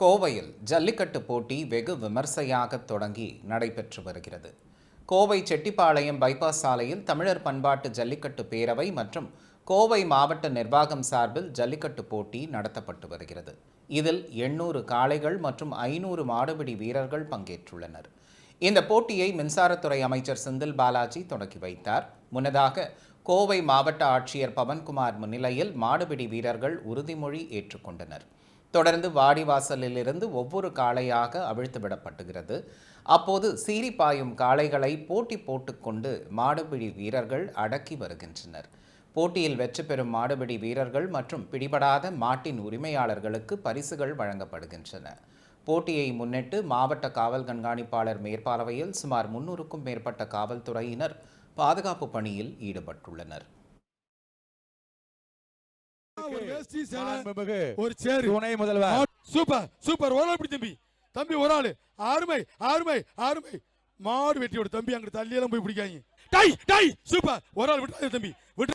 கோவையில் ஜல்லிக்கட்டு போட்டி வெகு விமர்சையாக தொடங்கி நடைபெற்று வருகிறது. கோவை செட்டிப்பாளையம் பைபாஸ் சாலையில் தமிழர் பண்பாட்டு ஜல்லிக்கட்டு பேரவை மற்றும் கோவை மாவட்ட நிர்வாகம் சார்பில் ஜல்லிக்கட்டு போட்டி நடத்தப்பட்டு வருகிறது. இதில் எண்ணூறு காளைகள் மற்றும் ஐநூறு மாடுபிடி வீரர்கள் பங்கேற்றுள்ளனர். இந்த போட்டியை மின்சாரத்துறை அமைச்சர் செந்தில் பாலாஜி தொடங்கி வைத்தார். முன்னதாக கோவை மாவட்ட ஆட்சியர் பவன்குமார் முன்னிலையில் மாடுபிடி வீரர்கள் உறுதிமொழி ஏற்றுக்கொண்டனர். தொடர்ந்து வாடிவாசலிலிருந்து ஒவ்வொரு காளையாக அவிழ்த்து விடப்பட்டுகிறது. அப்போது சீறி பாயும் காளைகளை போட்டி போட்டுக்கொண்டு மாடுபிடி வீரர்கள் அடக்கி வருகின்றனர். போட்டியில் வெற்றி பெறும் மாடுபிடி வீரர்கள் மற்றும் பிடிபடாத மாட்டின் உரிமையாளர்களுக்கு பரிசுகள் வழங்கப்படுகின்றன. போட்டியை முன்னிட்டு மாவட்ட காவல் கண்காணிப்பாளர் மேற்பார்வையில் சுமார் முன்னூறுக்கும் மேற்பட்ட காவல்துறையினர் பாதுகாப்பு பணியில் ஈடுபட்டுள்ளனர். ஒரு வேஷ்டி சேலை ஒரு சேரு துணை முதல்வர். சூப்பர் சூப்பர் ஒரு ஆள் இப்படி தம்பி. தம்பி ஒரு ஆளு. அருமை அருமை அருமை மாடு வெட்டியோட தம்பி. அங்க தள்ளி எல்லாம் போய் பிடிக்காங்க டை டை சூப்பர் ஒரு ஆள் விட்டு தம்பி. விட்டு